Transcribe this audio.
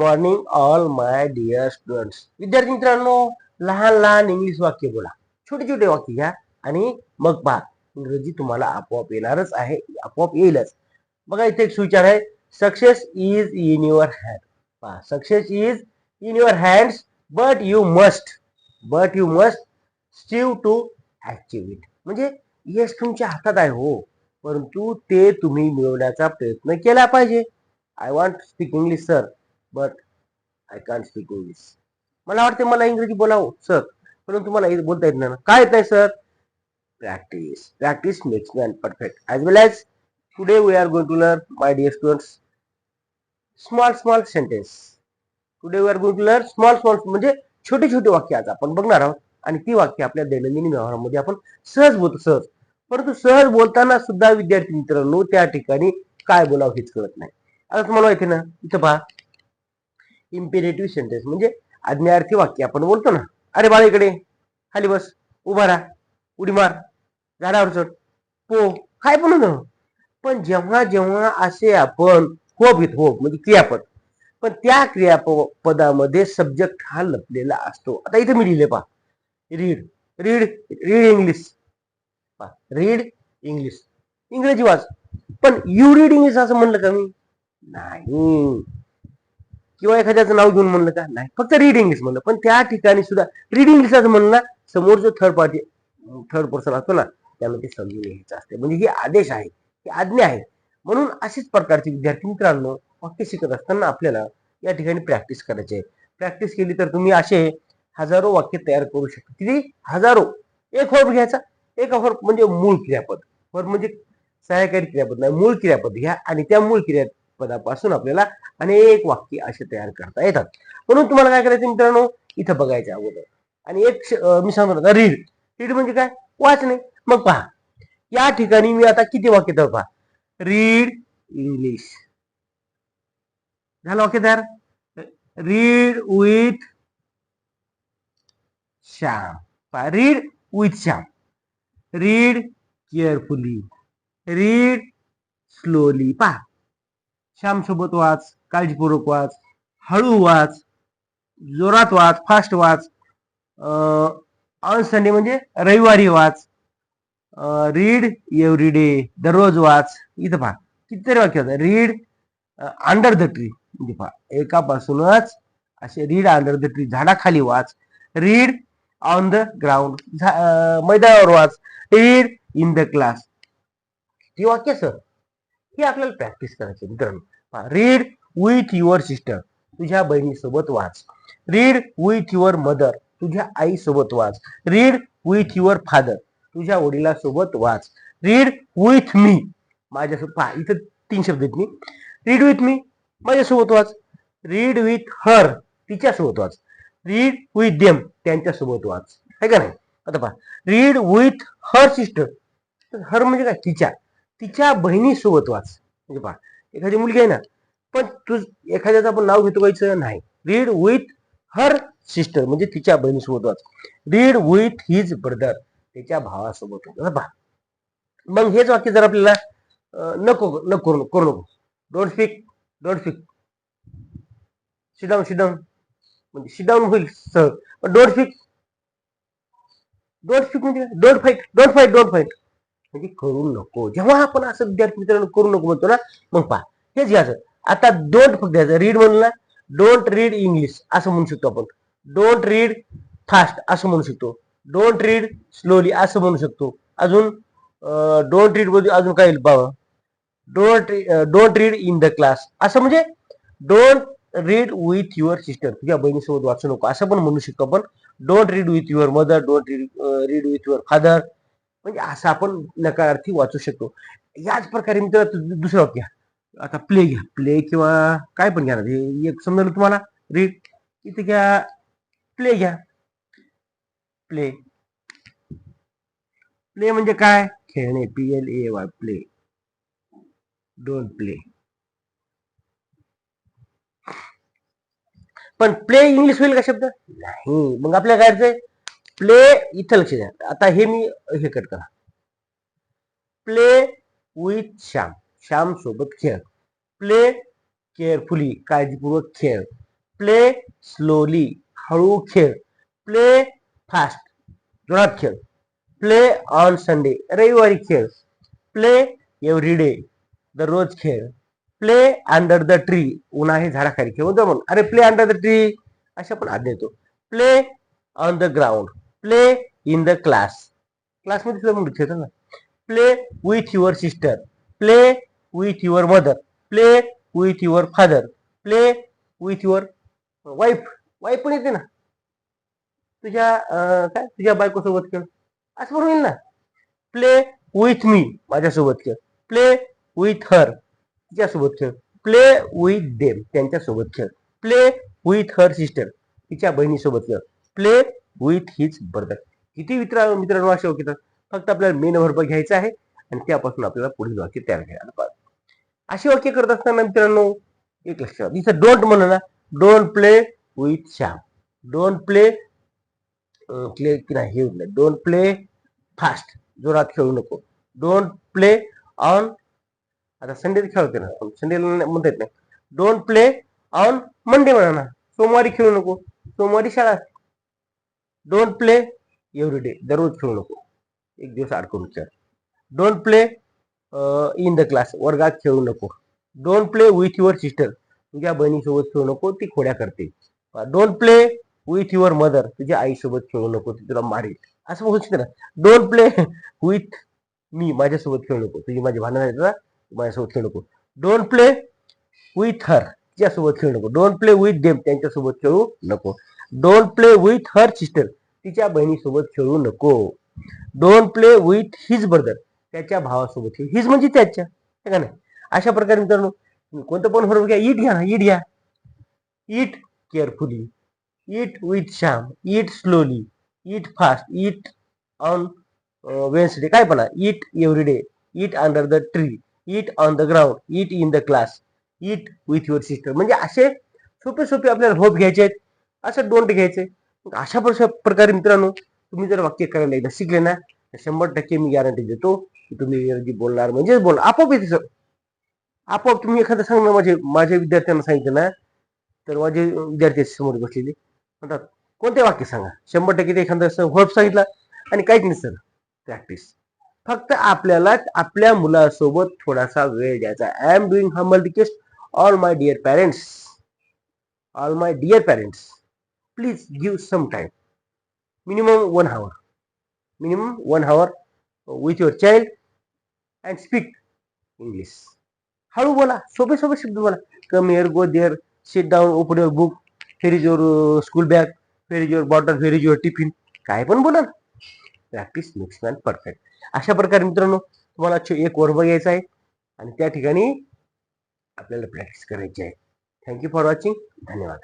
Morning all my dear students विद्यार्थी मित्रांनो लहान लहान इंग्लिश वाक्य बोला. छोटे छोटे वाक्य घ्या आणि मग पहा. इंग्रजी तुम्हाला आपोआप येणारच आहे आपोआप येईलच. बघा इथे एक सुविचार आहे. Success is in your hand पहा success is in your hands but you must but you must strive to achieve it म्हणजे यश तुमच्या हातात आहे हो परंतु ते तुम्ही मिळवण्याचा प्रयत्न केला पाहिजे. I want speak English sir but I can speak English मला वाटते मला इंग्रजी बोलावं सर परंतु मला बोलता येत नाही. ना. काय येत नाही sir practice practice makes man perfect as well as today we are going to learn my dear students small small sentence today we are going to learn small small म्हणजे छोटे छोटे वाक्य आज आपण बघणार आहोत. आणि ती वाक्य आपल्या दैनंदिन व्यवहारामध्ये आपण सहज बोलतो सहज परंतु सहज बोलताना सुद्धा विद्यार्थी मित्रांनो त्या ठिकाणी काय बोलावं हेच कळत नाही. आता तुम्हाला माहिती ना इथं पहा. इम्पेरेटिव्ह सेंटेन्स म्हणजे आज्ञार्थी वाक्य आपण बोलतो ना. अरे बाळा इकडे. खाली बस. उभा राहा. उडी मार. झाडावर चढ. पो. काय पण होतं. पण जेव्हा जेव्हा असे आपण होप घेत होप म्हणजे क्रियापद. पण त्या क्रियापदामध्ये सब्जेक्ट हा लपलेला असतो. आता इथे मी लिहिले पहा. Read read read English read English इंग्रजी वाच. पण यू रीड इंग्लिश असं म्हणलं का मी? नाही. किंवा एखाद्याचं नाव घेऊन म्हणलं का? नाही फक्त रीड इंग्लिश म्हणलं. पण त्या ठिकाणी सुद्धा रीड इंग्लिश असं म्हणलं ना समोरचं थर्ड पार्टी थर्ड पर्सन असतो ना त्याला ते समजून घ्यायचं असते. म्हणजे ही आदेश आहे ही आज्ञा आहे. म्हणून अशीच प्रकारचे विद्यार्थी मित्रांनो वाक्य शिकत असताना आपल्याला या ठिकाणी प्रॅक्टिस करायची आहे. प्रॅक्टिस केली तर तुम्ही असे हजारो वाक्य तयार करू शकता. किती? हजारो. एक वर्ब घ्यायचा. एक वर्ब म्हणजे मूळ क्रियापद. वर्ब म्हणजे सहाय्यकारी क्रियापद नाही मूळ क्रियापद घ्या आणि त्या मूळ पदापासून आपल्याला अनेक वाक्य असे तयार करता येतात. म्हणून तुम्हाला काय करायचं मित्रांनो? इथं बघायचं अगोदर. आणि एक मी सांगतो ना रीड रीड म्हणजे काय? वाचणे. मग पहा. या ठिकाणी मी आता किती वाक्य तर पहा. रीड इंग्लिश झालं वाक्य तयार? रीड विथ श्याम पहा. Read with Shyam read carefully read slowly पहा. श्यामसोबत वाच काळजीपूर्वक वाच हळू वाच जोरात वाच फास्ट वाच ऑन संडे म्हणजे रविवारी वाच रीड एव्हरी डे दररोज वाच इथं पहा कितीतरी वाक्य होतं रीड अंडर द ट्री म्हणजे पहा एकापासूनच असे रीड अंडर द ट्री झाडाखाली वाच रीड ऑन द ग्राउंड मैदानावर वाच रीड इन द क्लास ती वाक्य सर हे आपल्याला प्रॅक्टिस करायचे मित्रांनो रीड विथ युअर सिस्टर तुझ्या बहिणीसोबत वाच. रीड विथ युअर मदर तुझ्या आईसोबत वाच. रीड विथ युअर फादर तुझ्या वडिलासोबत वाच. रीड विथ मी माझ्यासोबत पहा इथं तीन शब्द आहेत. मी रीड विथ मी माझ्यासोबत वाच. रीड विथ हर तिच्यासोबत वाच. रीड विथ देम त्यांच्यासोबत वाच. आहे का नाही? आता पहा. Read with her sister her म्हणजे काय? तिच्या. तिच्या बहिणीसोबत वाच. म्हणजे पहा एखादी मुलगी आहे ना पण तू एखाद्याचं आपण नाव घेतो व्हायचं नाही. रीड विथ हर सिस्टर म्हणजे तिच्या बहिणीसोबत वाच. रीड विथ हिज ब्रदर त्याच्या भावासोबत पहा. मग हेच वाक्य जर आपल्याला नको नको करू करू नको. Don't speak don't speak sit down sit down म्हणजे सिडाऊन होईल सहज. पण डोंट स्पीक डोंट स्पीक म्हणजे don't fight don't fight don't fight म्हणजे करू नको. जेव्हा आपण असं विद्यार्थी मित्रांनो करू नको म्हणतो ना मग पहा. हेच घ्यायचं आता डोंट फक्त घ्यायचं. रीड म्हणून ना डोंट रीड इंग्लिश असं म्हणू शकतो आपण. डोंट रीड फास्ट असं म्हणू शकतो. डोंट रीड स्लोली असं म्हणू शकतो. अजून डोंट रीडमध्ये अजून काय येईल बाबा? Don't don't read in the class असं म्हणजे don't read with your sister तुझ्या बहिणीसोबत वाचू नको. असं पण म्हणू शकतो आपण. Don't read with your mother don't read read with your father म्हणजे असं आपण नकारार्थी वाचू शकतो. याच प्रकारे मित्र दुसरं वाक्य आता प्ले घ्या. प्ले किंवा काय पण घ्या. ना एक समजलं तुम्हाला? रीड इथे घ्या. प्ले घ्या. प्ले प्ले म्हणजे काय? खेळणे. P L A Y play don't play पण प्ले इंग्लिश होईल का शब्द? नाही. मग आपल्याला काय प्ले इथं लक्ष द्या. आता हे मी हे कट करा. Play with Shyam. श्याम सोबत खेळ. प्ले केअरफुली काळजीपूर्वक खेळ. प्ले स्लोली हळू खेळ. प्ले फास्ट जोरात खेळ. प्ले ऑन संडे रविवारी खेळ. प्ले एव्हरी डे दररोज खेळ. प्ले अंडर द ट्री उन्हाळी झाडाखाली खेळ. म्हणतो म्हणून. अरे प्ले अंडर द ट्री अशा पण आज्ञा येतो. Play on the ground play in the class क्लासमध्ये सुद्धा म्हणू शकतो ना. Play with your sister play with your mother play with your father play with your wife wife पण येते ना. तुझ्या काय? तुझ्या बायकोसोबत खेळ. असं पण होईल ना. प्ले विथ मी माझ्यासोबत खेळ. प्ले विथ हर तिच्यासोबत खेळ. प्ले विथ देम त्यांच्यासोबत खेळ. प्ले विथ हर सिस्टर तिच्या बहिणीसोबत खेळ. प्ले विथ हिज बर्दर किती मित्र मित्रांनो असे हो वाक्य फक्त आपल्याला मेन वर्ब घ्यायचा आहे आणि त्यापासून आपल्याला पुढील वाक्य तयार घ्यायला पाहिजे. अशी वाक्य करत असताना मित्रांनो एक लक्षात इथं डोंट म्हणलं ना don't play with Shyam don't play play की नाही हे डोंट प्ले फास्ट जोरात खेळू नको. डोंट प्ले ऑन आता संडे खेळते ना संडेला म्हणता येत नाही. डोंट प्ले ऑन मंडे म्हणा ना. सोमवारी खेळू नको. सोमवारी शाळा डोंट प्ले एव्हरी डे दररोज खेळू नको. एक दिवस अडकून खेळ don't play in the class वर्गात खेळू नको. Don't play with your sister तुझ्या बहिणीसोबत खेळू नको. ती खोड्या करते. Don't play with your mother तुझ्या आईसोबत खेळू नको. ती तुला मारेल. असं होऊ शकते ना डोंट प्ले विथ मी माझ्यासोबत खेळू नको. तुझी माझी भांडण आहेत ना माझ्यासोबत खेळू नको. डोंट प्ले विथ हर तिच्यासोबत खेळू नको. डोंट प्ले विथ देम त्यांच्यासोबत खेळू नको. Don't play with her sister तिच्या बहिणीसोबत खेळू नको. Don't play with his brother त्याच्या भावासोबत खेळ. हिज म्हणजे त्याच्या. का नाही? अशा प्रकारे मित्रांनो कोणतं पण बरोबर घ्या. इट घ्या ना. इट घ्या. Eat carefully eat with Shyam eat slowly eat fast eat on Wednesday काय पण eat every day eat under the tree eat on the ground eat in the class eat with your sister म्हणजे असे सोपे सोपे आपल्याला hope घ्यायचे आहेत. असं डोंट घ्यायचे. अशा प्रकारे मित्रांनो तुम्ही जर वाक्य करायला एकदा शिकले ना तर शंभर टक्के मी गॅरंटी देतो की तुम्ही इंग्रजी बोलणार म्हणजे बोलणार आपोआप येते सर. आपोआप तुम्ही एखादं सांगणार माझे माझ्या विद्यार्थ्यांना सांगितलं ना तर माझे विद्यार्थी समोर बसलेले. म्हणतात कोणते वाक्य सांगा? शंभर टक्के ते एखादं व्हर्ब सांगितलं आणि काहीच नाही सर. प्रॅक्टिस फक्त आपल्याला आपल्या मुलासोबत थोडासा वेळ द्यायचा. I am doing humble request all my dear parents all my dear parents please give some time minimum one hour minimum one hour with your child and speak English हळू बोला सोपे सोपे शब्द बोला. Come here go there sit down open your book where is your school bag where is your bottle where is your tiffin काय पण बोला. Practice makes man perfect अशा प्रकारे मित्रांनो तुम्हाला एक वर्ग घ्यायचा आहे आणि त्या ठिकाणी आपल्याला प्रॅक्टिस करायची आहे. थँक्यू फॉर वॉचिंग धन्यवाद.